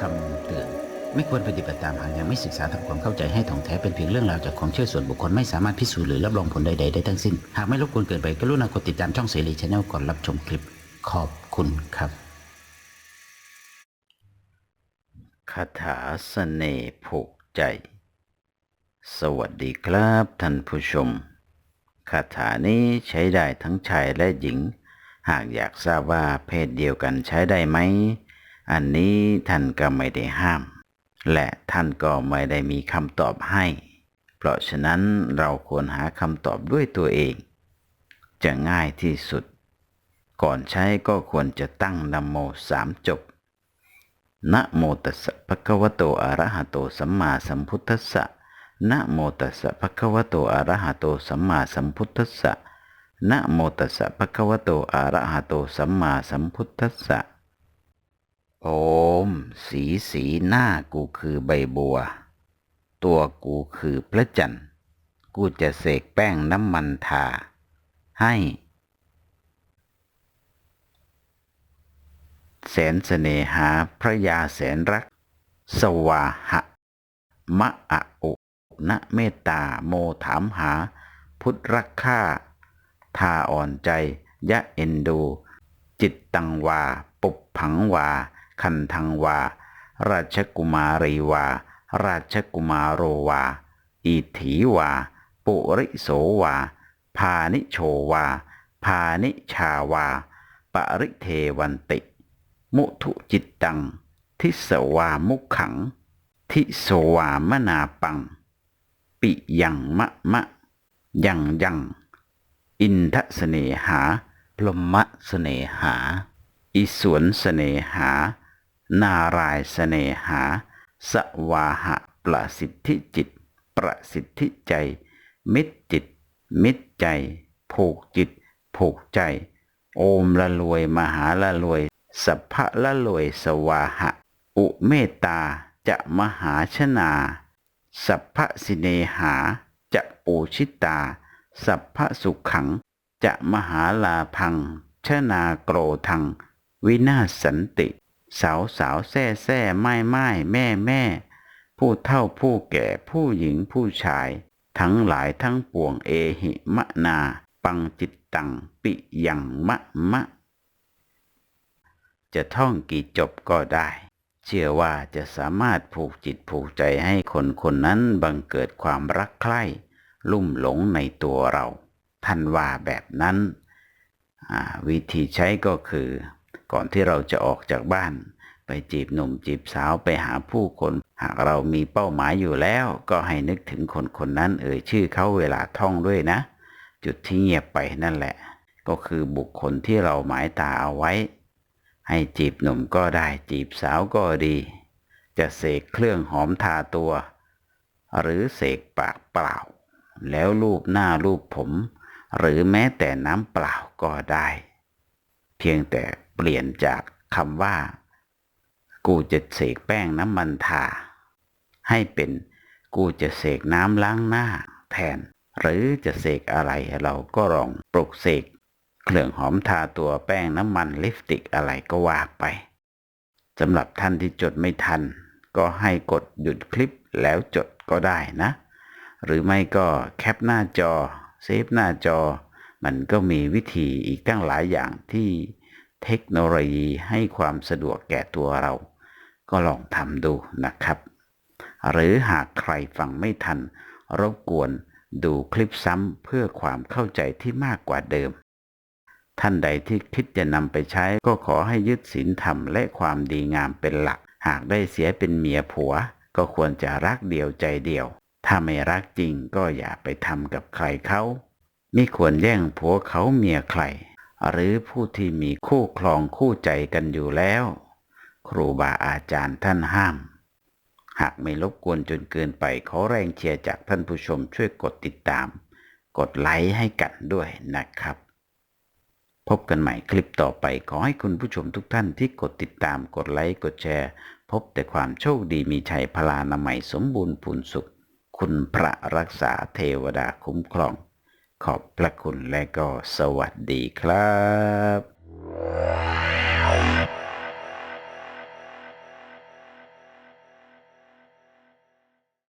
คำเตือน ไม่ควรปฏิบัติตามหากยังไม่ศึกษาทำความเข้าใจให้ถ่องแท้เป็นเพียงเรื่องราวจากความเชื่อส่วนบุคคลไม่สามารถพิสูจน์หรือรับรองผลใดๆได้ทั้งสิ้น หากไม่รบกวนเกินไปกรุณากดติดตามช่องเสรีชาแนลก่อนรับชมคลิป ขอบคุณครับคาถาเสน่ห์ผูกใจ สวัสดีครับท่านผู้ชมคาถานี้ใช้ได้ทั้งชายและหญิง หากอยากทราบว่าเพศเดียวกันใช้ได้ไหม อันนี้ท่านก็ไม่ได้ห้าม และท่านก็ไม่ได้มีคำตอบให้ เพราะฉะนั้นเราควรหาคำตอบด้วยตัวเอง จะง่ายที่สุด ก่อนใช้ก็ควรจะตั้งนโมสามจบนะโมตัสสะภะคะวะโตอะระหะโตสัมมาสัมพุทธัสสะนะโมตัสสะภะคะวะโตอะระหะโตสัมมาสัมพุทธัสสะนะโมตัสสะภะคะวะโตอะระหะโตสัมมาสัมพุทธัสสะ โอม สีสีหน้ากูคือใบบัว ตัวกูคือพระจันทร์ กูจะเสกแป้งน้ำมันทา ให้ แสนเสน่หาพระยาแสนรัก สวาหะ มะอะอุนะเมตตาโมถามหา พุทธรักข้าทาอ่อนใจ ยะเอ็นดู จิตตังวา ปุบผังวา คันทังวา ราชกุมารีวา ราชกุมารโรวาอีถีวา ปุริโสวา พานิโชวา พานิชาวา ปริเทวันติ มุทุจิตตัง ทิสวามุขัง ทิโสวามนาปัง ปิยังมะมะ ยังยังอินทเสเนหาพรหมเสเนหา อิสวนเสเนหา นารายเสนหา สวาหะประสิทธิจิต ประสิทธิใจ มิตรจิต มิตรใจ ผูกจิต ผูกใจ โอมละรวยมหาละรวย สัพพะละรวยสวาหะ อุเมตตาจะมหาชนา สัพพะสิเนหา จะปูชิตา สัพพะสุขขัง จะมหาลาพังชนาโกรทัง วินาศสันติ สาวสาวแซ่แซ่ไม้ไม้แม่แม่ผู้เท่าผู้แก่ผู้หญิงผู้ชาย ทั้งหลายทั้งปวงเอหิมะนา ปังจิตตังปิยังมะมะ จะท่องกี่จบก็ได้ เชื่อว่าจะสามารถผูกจิตผูกใจให้คนคนนั้นบังเกิดความรักใคร่ ลุ่มหลงในตัวเรา ท่านว่าแบบนั้น วิธีใช้ก็คือ ก่อนที่เราจะออกจากบ้าน ไปจีบหนุ่มจีบสาวไปหาผู้คน หากเรามีเป้าหมายอยู่แล้ว ก็ให้นึกถึงคนคนนั้น เอ่ยชื่อเขาเวลาท่องด้วยนะ จุดที่เงียบไปนั่นแหละ ก็คือบุคคลที่เราหมายตาเอาไว้ ให้จีบหนุ่มก็ได้จีบสาวก็ดี จะเสกเครื่องหอมทาตัว หรือเสกปากเปล่า แล้วรูปหน้ารูปผม หรือแม้แต่น้ำเปล่าก็ได้ เพียงแต่ เปลี่ยนจากคำว่า กูจะเสกแป้งน้ำมันทา ให้เป็นกูจะเสกน้ำล้างหน้าแทน หรือจะเสกอะไรเราก็ลองปลุกเสกเครื่องหอมทาตัวแป้งน้ำมันลิปสติกอะไรก็ว่าไปสำหรับท่านที่จดไม่ทัน ก็ให้กดหยุดคลิปแล้วจดก็ได้นะ หรือไม่ก็แคปหน้าจอ เซฟหน้าจอ มันก็มีวิธีอีกตั้งหลายอย่างที่ เทคโนโลยีให้ความสะดวกแก่ตัวเรา ก็ลองทำดูนะครับ หรือหากใครฟังไม่ทัน รบกวนดูคลิปซ้ำเพื่อความเข้าใจที่มากกว่าเดิม ท่านใดที่คิดจะนำไปใช้ก็ขอให้ยึดศีลธรรมและความดีงามเป็นหลัก หากได้เสียเป็นเมียผัว ก็ควรจะรักเดียวใจเดียว ถ้าไม่รักจริงก็อย่าไปทำกับใครเขา ไม่ควรแย่งผัวเขาเมียใคร หรือผู้ที่มีคู่ครองคู่ใจกันอยู่แล้ว ครูบาอาจารย์ท่านห้าม หากไม่รบกวนจนเกินไปขอแรงเชียร์จากท่านผู้ชมช่วยกดติดตาม กดไลค์ให้กันด้วยนะครับ พบกันใหม่คลิปต่อไปขอให้คุณผู้ชมทุกท่านที่กดติดตามกดไลค์กดแชร์ พบแต่ความโชคดีมีชัยพลานามัยสมบูรณ์ผุนสุข คุณพระรักษาเทวดาคุ้มครอง ขอบพระคุณและก็สวัสดีครับ